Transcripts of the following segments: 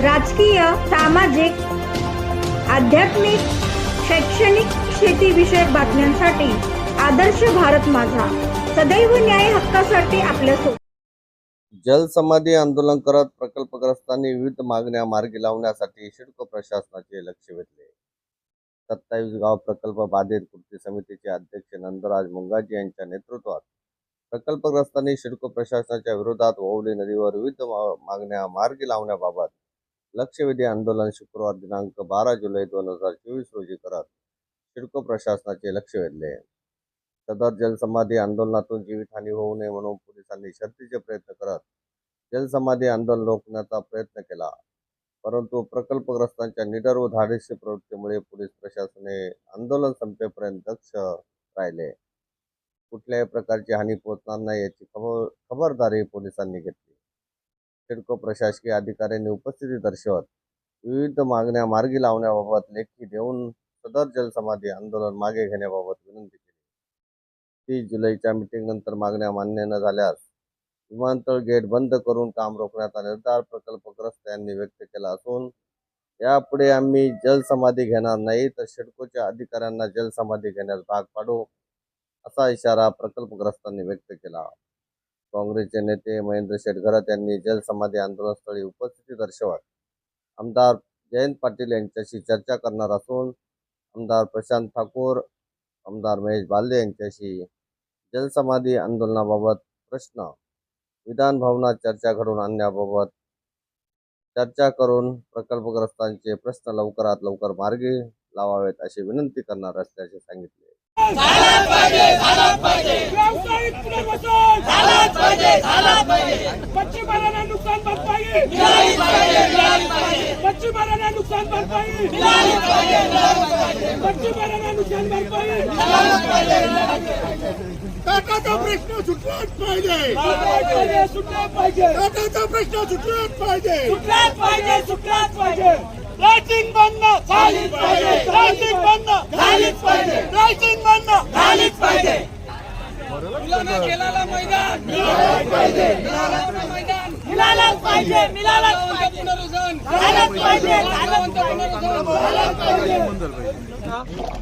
राजकीय सामाजिक आध्यात्मिक शैक्षणिक शेतीविषयक बातम्यांसाठी आदर्श भारत माझा. सदैव न्याय हक्कासाठी आपल्या जलसमाधी आंदोलन करत प्रकल्पग्रस्तांनी विविध मागण्या मार्गी लावण्यासाठी सिडको प्रशासनाचे लक्ष वेधले. सत्तावीस गाव प्रकल्प बाधित कृती समितीचे अध्यक्ष नंदराज मुंगाजी यांच्या नेतृत्वात प्रकल्पग्रस्तांनी सिडको प्रशासनाच्या विरोधात ओवली नदीवर विविध मागण्या मार्गी लावण्याबाबत लक्षवेधी आंदोलन शुक्रवार दिनांक बारा जुलै दोन हजार चोवीस रोजी करत सिडको प्रशासनाचे लक्ष वेधले सदर जलसमाधी आंदोलनातून जीवितहानी होऊ नये म्हणून पोलिसांनी शर्तीचे प्रयत्न करत जलसमाधी आंदोलन रोखण्याचा प्रयत्न केला. परंतु प्रकल्पग्रस्तांच्या निडर व धाडसी प्रवृत्तीमुळे पोलीस प्रशासने आंदोलन संपेपर्यंत दक्ष राहिले. कुठल्याही प्रकारची हानी पोहोचणार नाही याची खबर खबरदारी पोलिसांनी घेतली. सिडको प्रशासकीय अधिकाऱ्यांनी उपस्थिती दर्शवत विविध मागण्या मार्गी लावण्याबाबत लेखी देऊन सदर जलसमाधी आंदोलन मागे घेण्याबाबत विनंती केली. तीस जुलैच्या मीटिंगनंतर मागण्या मान्य न झाल्यास विमानतळ गेट बंद करून काम रोखण्याचा निर्धार प्रकल्पग्रस्त यांनी व्यक्त केला असून यापुढे आम्ही जलसमाधी घेणार नाही तर सिडकोच्या अधिकाऱ्यांना जलसमाधी घेण्यास भाग पाडू असा इशारा प्रकल्पग्रस्तांनी व्यक्त केला. काँग्रेसचे नेते महेंद्र शेटघरत यांनी जलसमाधी आंदोलनस्थळी उपस्थिती दर्शवत आमदार जयंत पाटील यांच्याशी चर्चा करणार असून आमदार प्रशांत ठाकूर आमदार महेश बाल्दे यांच्याशी जलसमाधी आंदोलनाबाबत प्रश्न विधान भवनात चर्चा घडवून आणण्याबाबत चर्चा करून प्रकल्पग्रस्तांचे प्रश्न लवकरात लवकर मार्गी लावावेत अशी विनंती करणार असल्याचे सांगितले. पाहिजे मच्छीमारांना नुकसान भरपाई मच्छीमारांना नुकसान भरपाई मच्छीमारांना नुकसान भरपाई मिळाली प्रश्न सुटलाच पाहिजे सुटलाच पाहिजे टाटाचा प्रश्न सुटलाच पाहिजे सुटलाच पाहिजे सुटलाच पाहिजे रायटिंग बंद! झालीच पाहिजे. रायटिंग बंद! झालीच पाहिजे. रायटिंग बंद! झालीच पाहिजे. मुलांना मैदान. मिळालंच पाहिजे. मिळालं मैदान. मिळालंच पाहिजे मिळालंच पाहिजे. पाहिजे पाहिजे.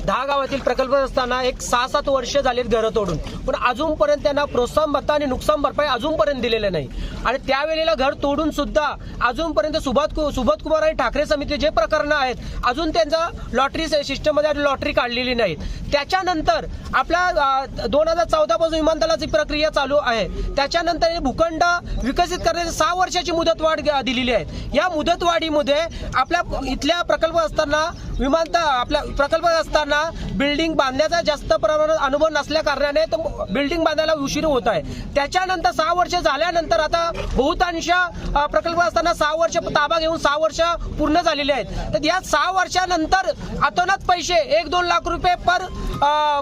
दहा गावातील प्रकल्प असताना एक सहा सात वर्ष झालीत घरं तोडून. पण अजूनपर्यंत त्यांना प्रोत्साहन भत्ता आणि नुकसान भरपाई अजूनपर्यंत दिलेले नाही. आणि त्यावेळेला घर तोडून सुद्धा अजूनपर्यंत सुभात कु- सुबोध कुमार आणि ठाकरे समिती जे प्रकरणं आहेत अजून त्यांचा लॉटरी सिस्टममध्ये लॉटरी काढलेली नाही त्याच्यानंतर आपला दोन हजार चौदा पासून विमानतळाची प्रक्रिया चालू आहे. त्याच्यानंतर हे भूखंड विकसित करण्याचे सहा वर्षाची मुदतवाढ दिलेली आहे. या मुदतवाढीमध्ये आपल्या इथल्या प्रकल्प असताना विमानतळ आपल्या प्रकल्प असताना बिल्डिंग बांधण्याचा जास्त प्रमाणात अनुभव नसल्या कारणाने तो बिल्डिंग बांधायला उशीर होत आहे. त्याच्यानंतर सहा वर्ष झाल्यानंतर आता बहुतांश प्रकल्प असताना सहा वर्ष ताबा घेऊन सहा वर्ष पूर्ण झालेली आहेत. तर या सहा वर्षानंतर अतोनात पैसे एक दोन लाख रुपये पर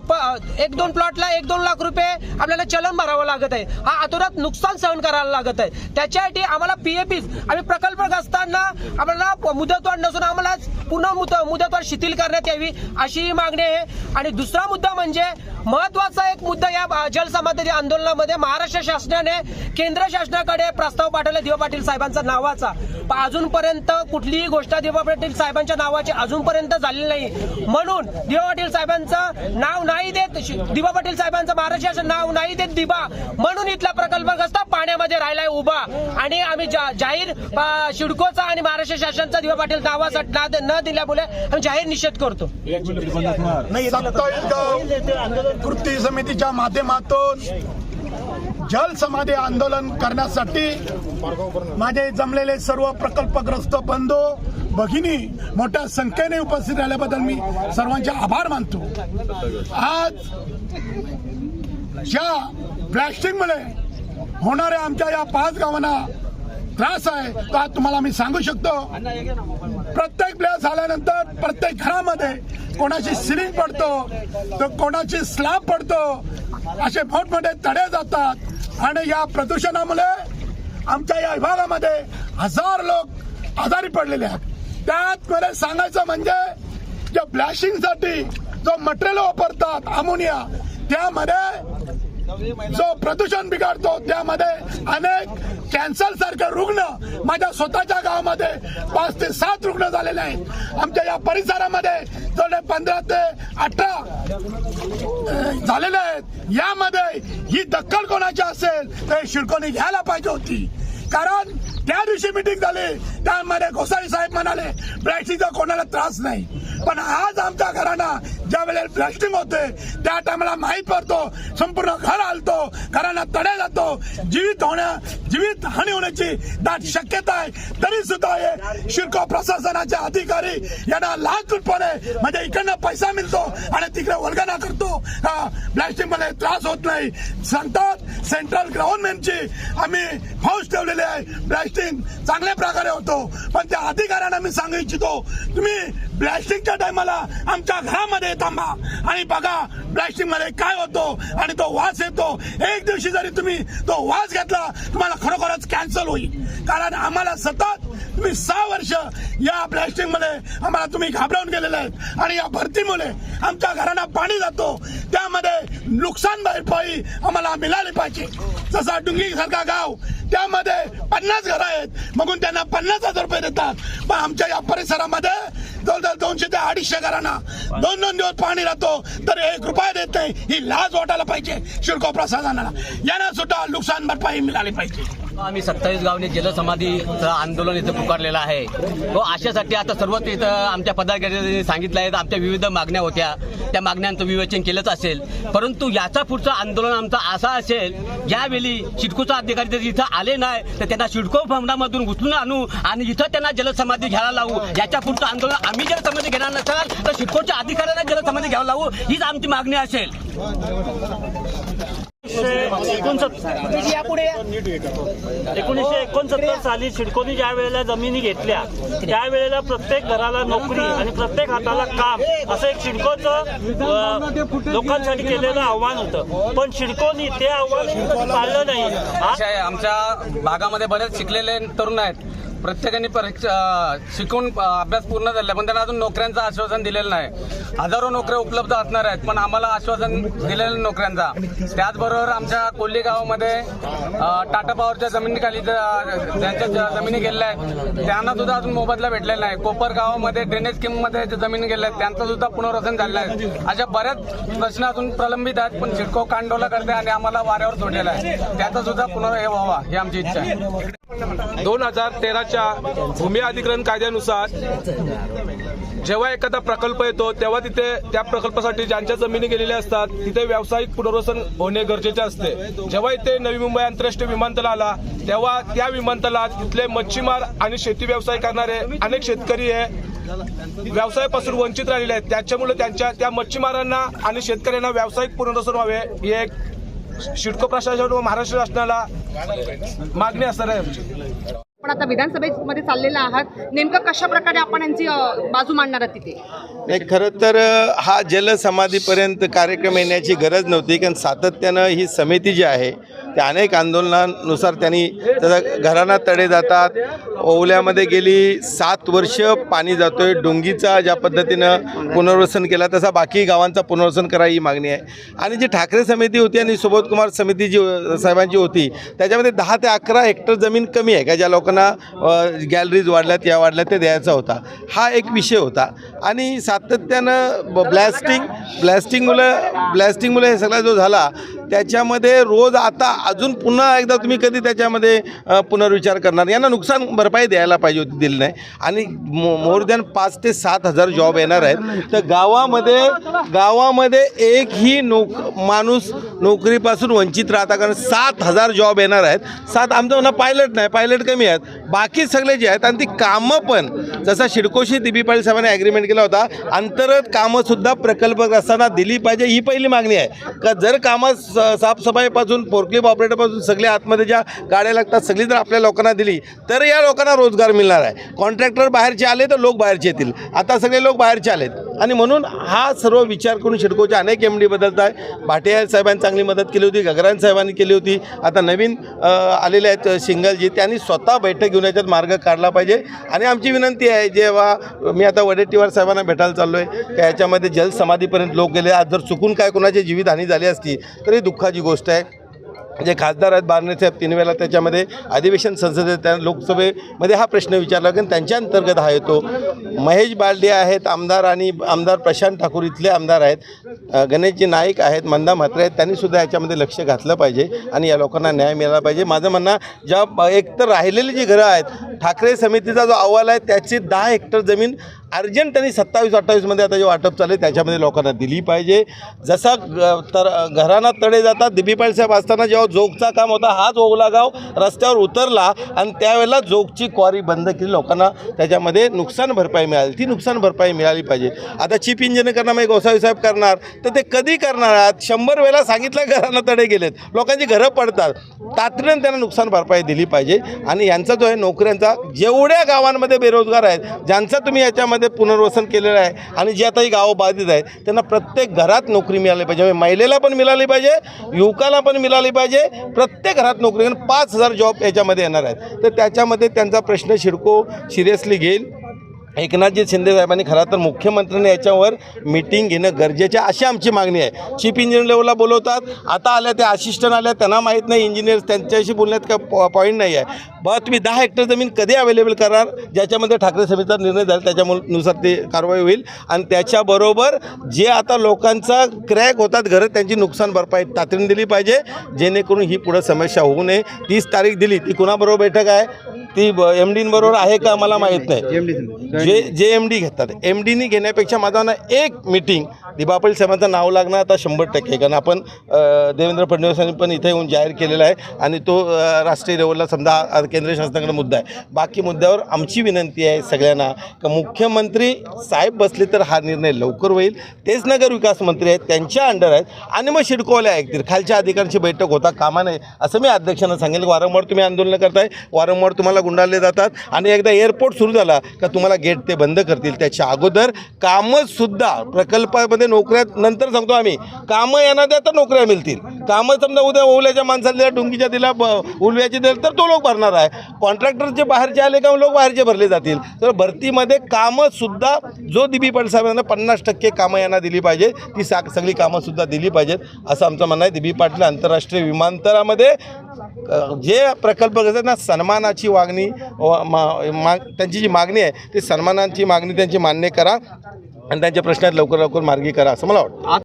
प- एक दोन प्लॉटला एक दोन लाख रुपये आपल्याला चलन भरावं लागत आहे. हा अतोनात नुकसान सहन करायला लागत आहे. त्याच्या त्याच्यासाठी आम्हाला पीएपी आम्ही प्रकल्प असताना आम्हाला मुदतवाढ नसून आम्हाला पुन्हा मुदतवाढ शिथिल करण्यात यावी अशी मागणी आहे. आणि दुसरा मुद्दा म्हणजे महत्त्वाचा एक मुद्दा या जलसमाधी आंदोलनामध्ये महाराष्ट्र शासनाने केंद्र शासनाकडे प्रस्ताव पाठवला दिवा पाटील साहेबांचा नावाचा. अजूनपर्यंत कुठलीही गोष्ट दिवा पाटील साहेबांच्या नावाची अजूनपर्यंत झालेली नाही. म्हणून दिवा पाटील साहेबांचं नाव नाही देत शि- दिवा पाटील साहेबांचं महाराष्ट्र शासन नाव नाही देत दिवा. म्हणून इथला प्रकल्पग्रस्त राहिलाय उभा. आणि आम्ही जा- जाहीर शिडकोचा आणि महाराष्ट्र शासनाचा दिवा पाटील नावासाठी न दिल्यामुळे आम्ही जाहीर निषेध करतो. कृती समितीच्या माध्यमातून जल समाधी आंदोलन करण्यासाठी माझे जमलेले सर्व प्रकल्पग्रस्त बंधू भगिनी मोठ्या संख्येने उपस्थित राहिल्याबद्दल मी सर्वांचे आभार मानतो. आज ज्या ब्लॅस्टिंगमुळे होणाऱ्या आमच्या या पाच गावांना त्रास आहे. तो आज तुम्हाला मी सांगू शकतो? प्रत्येक प्लेअर झाल्यानंतर प्रत्येक घरामध्ये कोणाची सिलिंग पडतो तर कोणाची स्लॅब पडतो असे मोठमोठे तडे जातात. आणि या प्रदूषणामुळे आमच्या या विभागामध्ये हजार लोक आजारी पडलेले आहेत. त्यात मला सांगायचं म्हणजे जे ब्लॅशिंगसाठी जो मटेरियल वापरतात अमोनिया त्यामध्ये जो प्रदूषण बिघडतो त्यामध्ये अनेक कॅन्सर सारखे रुग्ण माझ्या स्वतःच्या गावामध्ये पाच ते सात रुग्ण झालेले आहेत. आमच्या या परिसरामध्ये जवळ पंधरा ते अठरा झालेले आहेत. यामध्ये ही दक्कल कोणाची असेल तर शिडकोनी घ्यायला पाहिजे होती. कारण त्या दिवशी मिटिंग झाली. त्यामध्ये गोसाई साहेब म्हणाले ब्लॅस्टिंगचा कोणाला त्रास नाही. पण आज आमच्या घरांना ज्या वेळेला ब्लॅस्टिंग होते त्या टायमाला माहीत पडतो. संपूर्ण घर हलतो घरांना तडे जातो. जीवित होण्या जीवित हानी होण्याची दाट शक्यता आहे. तरी सुद्धा हे शिरको प्रशासनाचे अधिकारी यांना लाचपणे म्हणजे इकडनं पैसा मिळतो आणि तिकडे वर्गणा करतो. ब्लॅस्टिंगमध्ये त्रास होत नाही. सांगतात सेंट्रल गव्हर्नमेंटची आम्ही फौज ठेवलेली आहे. ब्लॅस्टिंग चांगल्या प्रकारे होतो. पण त्या अधिकाऱ्यांना मी सांगू इच्छितो तुम्ही ब्लॅस्टिंगच्या टायमाला आमच्या घरामध्ये थांबा. आणि बघा ब्लॅस्टिंगमध्ये काय होतो आणि तो वास येतो. एक जरी तुम्ही तो वास घेतला तुम्हाला खरोखरच कॅन्सल होईल. कारण आम्हाला सतत तुम्ही सहा वर्ष या ब्लॅस्टिंगमध्ये आम्हाला तुम्ही घाबरवून गेलेले आहेत. आणि या भरतीमुळे आमच्या घरांना पाणी जातो. त्यामध्ये नुकसान भरपाई आम्हाला मिळाली पाहिजे. जसा डुंगी सारखा गाव त्यामध्ये पन्नास घरं आहेत. मगून त्यांना पन्नास हजार रुपये देतात. पण आमच्या या परिसरामध्ये जवळजवळ दोनशे ते अडीचशे घरांना. दोन दोन दिवस पाणी राहतो. तर एक रुपया देत नाही. ही लाज वाटायला पाहिजे. शिडको प्रशासनाला. यांना सुद्धा नुकसान भरपाई मिळाली पाहिजे. आम्ही सत्तावीस गावने जलसमाधीचं आंदोलन इथं पुकारलेलं आहे. व अशासाठी आता सर्वच इथं आमच्या पदाधिकाऱ्यांनी सांगितलं आहे आमच्या विविध मागण्या होत्या. त्या मागण्यांचं विवेचन केलंच असेल. परंतु याचा पुढचं आंदोलन आमचं असं असेल ज्यावेळी शिडकोचा अधिकारी जर इथं आले नाही तर त्यांना शिडको भवनामधून घुसून आणू आणि इथं त्यांना जलसमाधी घ्यायला लावू. याच्या पुढचं आंदोलन आम्ही जलसमाधी घेणार नसाल तर शिडकोच्या अधिकाऱ्यांना जलसमाधी घ्यायला लावू. हीच आमची मागणी असेल. एकोणीसशे एकोणसत्तर. साली सिडकोनी ज्या वेळेला जमिनी घेतल्या त्यावेळेला प्रत्येक घराला नोकरी आणि प्रत्येक हाताला काम असं एक सिडकोचं अ, लोकांसाठी केलेलं आव्हान होतं. पण सिडकोनी ते आव्हान पाळलं नाही. आमच्या भागामध्ये बरेच शिकलेले तरुण आहेत. प्रत्येकाने परीक्षा शिकून अभ्यास पूर्ण झाला पण त्यांना अजून नोकऱ्यांचं आश्वासन दिलेलं नाही. हजारो नोकऱ्या उपलब्ध असणार आहेत पण आम्हाला आश्वासन दिलेलं नोकऱ्यांचा. त्याचबरोबर आमच्या कोल्ली गावामध्ये टाटा पॉवरच्या जमिनीखाली ज्यांच्या ज- जमिनी गेलेल्या आहेत त्यांना सुद्धा अजून मोबदला भेटलेला नाही. कोपर गावामध्ये ड्रेनेज स्कीममध्ये जमीन ज्या जमिनी गेल्या आहेत त्यांचं सुद्धा पुनर्वसन झालेलं आहे. अशा बऱ्याच प्रश्न अजून प्रलंबित आहेत पण सिडको कांडोला करते आणि आम्हाला वाऱ्यावर सोडलेला आहे. त्याचा सुद्धा पुनर् हे व्हावा ही आमची इच्छा आहे. दोन हजार तेराच्या भूमी अधिग्रहण कायद्यानुसार जेव्हा एखादा प्रकल्प येतो तेव्हा तिथे त्या प्रकल्पासाठी ज्यांच्या जमिनी गेलेल्या असतात तिथे व्यावसायिक पुनर्वसन होणे गरजेचे असते. जेव्हा इथे नवी मुंबई आंतरराष्ट्रीय विमानतळ आला तेव्हा त्या विमानतळात तिथले मच्छीमार आणि शेती व्यवसाय करणारे अनेक शेतकरी हे व्यवसायापासून वंचित राहिलेले आहेत. त्याच्यामुळे त्यांच्या त्या मच्छीमारांना आणि शेतकऱ्यांना व्यावसायिक पुनर्वसन व्हावे ही एक शिडको प्रशासन व महाराष्ट्र शासनाला मागणी असणार आहे पण आपण आता विधानसभेमध्ये चाललेला आहात नेमकं कशा प्रकारे आपण यांची बाजू मांडणार आहात तिथे? नाही खरं तर हा जलसमाधीपर्यंत कार्यक्रम येण्याची गरज नव्हती कारण सातत्यानं ही समिती जी आहे त्या अनेक आंदोलनानुसार त्यांनी त्याचा घरांना तडे जातात. ओवल्यामध्ये गेली सात वर्ष पाणी जातो आहे डोंगीचा ज्या पद्धतीनं पुनर्वसन केला तसा बाकी गावांचा पुनर्वसन करा ही मागणी आहे. आणि जी ठाकरे समिती होती आणि सुबोधकुमार समिती जी साहेबांची होती त्याच्यामध्ये दहा ते अकरा हेक्टर जमीन कमी आहे का? ज्या लोकांना गॅलरीज वाढल्यात या वाढल्यात ते द्यायचा होता. हा एक विषय होता. आणि सातत्यानं ब- ब्लॅस्टिंग ब्लॅस्टिंगमुळे ब्लॅस्टिंगमुळे हे सगळा जो झाला त्याच्यामध्ये रोज आता अजून पुन्हा एकदा तुम्ही कधी त्याच्यामध्ये पुनर्विचार करणार? यांना नुकसान भरपाई द्यायला पाहिजे होती दिली नाही आणि मोर दॅन पाच ते सात हजार जॉब येणार आहेत. तर गावामध्ये गावामध्ये एकही नोक माणूस नोकरीपासून वंचित राहता कारण सात हजार जॉब येणार आहेत. सात आमचं म्हणा पायलट नाही पायलट कमी आहेत. बाकी सगळे जे आहेत आणि ती कामं पण जसा शिडकोशी दिबी पाटील साहेबांनी ॲग्रीमेंट केला होता अंतर्गत कामंसुद्धा प्रकल्पग्रस्तांना दिली पाहिजे ही पहिली मागणी आहे. का जर कामं स साफसफाईपासून फोरक्लिप ऑपरेटरपासून सगळे आतमध्ये ज्या गाड्या लागतात सगळी जर आपल्या लोकांना दिली तर या लोकांना रोजगार मिळणार आहे. कॉन्ट्रॅक्टर बाहेरचे आले तर लोक बाहेरचे येतील. आता सगळे लोक बाहेरचे आलेत. आणि म्हणून हा सर्व विचार करून शिडकोचे अनेक एम डी बदलत आहे भाटिया साहेबांनी चांगली मदत केली होती गगरान साहेबांनी केली होती. आता नवीन आलेले आहेत अ, सिंगलजी त्यांनी स्वतः बैठक घेऊन याच्यात मार्ग काढला पाहिजे. आणि आमची विनंती आहे जेव्हा मी आता वडेट्टीवार साहेबांना भेटायला चाललो आहे की याच्यामध्ये जलसमाधीपर्यंत लोक गेले. आज जर चुकून काय कोणाची जीवितहानी झाली असती तर ही दुःखाची गोष्ट आहे. जे खासदार आहेत बारणे साहेब तीन वेळेला त्याच्यामध्ये अधिवेशन संसदेत त्या लोकसभेमध्ये हा प्रश्न विचारला कारण त्यांच्या अंतर्गत हा येतो. महेश बालडे आहेत आमदार आणि आमदार प्रशांत ठाकूर इथले आमदार आहेत गणेशजी नाईक आहेत मंदा म्हात्रे आहेत त्यांनीसुद्धा याच्यामध्ये लक्ष घातलं पाहिजे आणि या लोकांना न्याय मिळाला पाहिजे. माझं म्हणणं ज्या एकतर राहिलेली जी घरं आहेत ठाकरे समितीचा जो अहवाल आहे त्याची दहा हेक्टर जमीन अर्जंट त्यांनी सत्तावीस अठ्ठावीसमध्ये आता जे वाटप चालू आहे त्याच्यामध्ये लोकांना दिली पाहिजे. जसा तर घरांना तडे जातात. दिबीपाळ साहेब असताना जेव्हा जोगचा काम होता हाच ओवला गाव रस्त्यावर उतरला आणि त्यावेळेला जोगची क्वारी बंद केली. लोकांना त्याच्यामध्ये नुकसान भरपाई मिळाली. ती नुकसान भरपाई मिळाली पाहिजे. आता चीफ इंजिनियर करणार मग गोसावी साहेब करणार तर ते कधी करणार? आहात शंभर वेळा सांगितलं घरांना तडे गेलेत. लोकांची घरं पडतात. तातडीनं त्यांना नुकसान भरपाई दिली पाहिजे. आणि यांचा जो आहे नोकऱ्यांचा जेवढ्या गावांमध्ये बेरोजगार आहेत ज्यांचं तुम्ही याच्यामध्ये पुनर्वसन केलेलं आहे आणि जे आता ही गावं बाधित आहेत त्यांना प्रत्येक घरात नोकरी मिळाली पाहिजे. म्हणजे महिलेला पण मिळाली पाहिजे युवकाला पण मिळाली पाहिजे प्रत्येक घरात नोकरी. पाच हजार जॉब याच्यामध्ये येणार आहेत. तर त्याच्यामध्ये त्यांचा प्रश्न शिडको सिरियसली घेईल. एकनाथजी शिंदे साहेबांनी खरं तर मुख्यमंत्र्यांनी याच्यावर मीटिंग घेणं गरजेचं आहे अशी आमची मागणी आहे. चीफ इंजिनियर लेवलला बोलवतात आता आल्या त्या असिस्टंट आल्या त्यांना माहीत नाही इंजिनियर्स त्यांच्याशी बोलण्यात का पॉ पॉईंट नाही आहे. बा तुम्ही दहा हेक्टर जमीन कधी अवेलेबल करणार? ज्याच्यामध्ये ठाकरे सभेचा निर्णय झाला त्याच्यानुसार ते कारवाई होईल. आणि त्याच्याबरोबर जे आता लोकांचा क्रॅक होतात घरं त्यांची नुकसान भरपाई तातडीने दिली पाहिजे. जेणेकरून ही पुढं समस्या होऊ नये. तीस तारीख दिली ती कुणाबरोबर बैठक आहे? ती एम डींबरोबर आहे का मला माहीत नाही. जे जे एम डी घेतात. एम डीनी घेण्यापेक्षा माझा ना एक मिटिंग दिबापळी साहेबांचं नाव लागणं आता शंभर टक्के. कारण आपण देवेंद्र फडणवीसांनी पण इथे येऊन जाहीर केलेला आहे. आणि तो राष्ट्रीय लेवलला समजा केंद्र शासनाकडे मुद्दा आहे. बाकी मुद्द्यावर आमची विनंती आहे सगळ्यांना का मुख्यमंत्री साहेब बसले तर हा निर्णय लवकर होईल. तेच नगर विकास मंत्री आहेत त्यांच्या अंडर आहेत. आणि मग शिडकोवाले ऐकतील. खालच्या अधिकाऱ्यांची बैठक होता कामा नये. असं मी अध्यक्षांना सांगेल. वारंवार तुम्ही आंदोलनं करताय. वारंवार तुम्हाला गुंडाळले जातात आणि एकदा एअरपोर्ट सुरू झाला का तुम्हाला गेट ते बंद करतील. त्याच्या अगोदर कामंसुद्धा प्रकल्पामध्ये नोकऱ्या नंतर सांगतो आम्ही कामं येणार द्या तर नोकऱ्या मिळतील. कामं समजा उद्या ओल्याच्या माणसाला दिल्या डुंगीच्या दिला ब उलव्याची दिलं तर तो लोक भरणार आहे. कॉन्ट्रॅक्टरचे बाहेरचे आले का लोक बाहेरचे भरले जातील. तर भरतीमध्ये कामंसुद्धा जो दिबी पाटील पन्नास टक्के कामं यांना दिली पाहिजे ती सा सगळी कामंसुद्धा दिली पाहिजेत असं आमचं म्हणणं आहे. दिबी पाटील आंतरराष्ट्रीय विमानतळामध्ये जे प्रकल्प घेतात ना सन्मानाची वागणी मा त्यांची जी मागणी आहे ती सन्मानाची मागणी त्यांची मान्य करा आणि त्यांच्या प्रश्नात लवकर लवकर मार्गी करा असं मला वाटतं.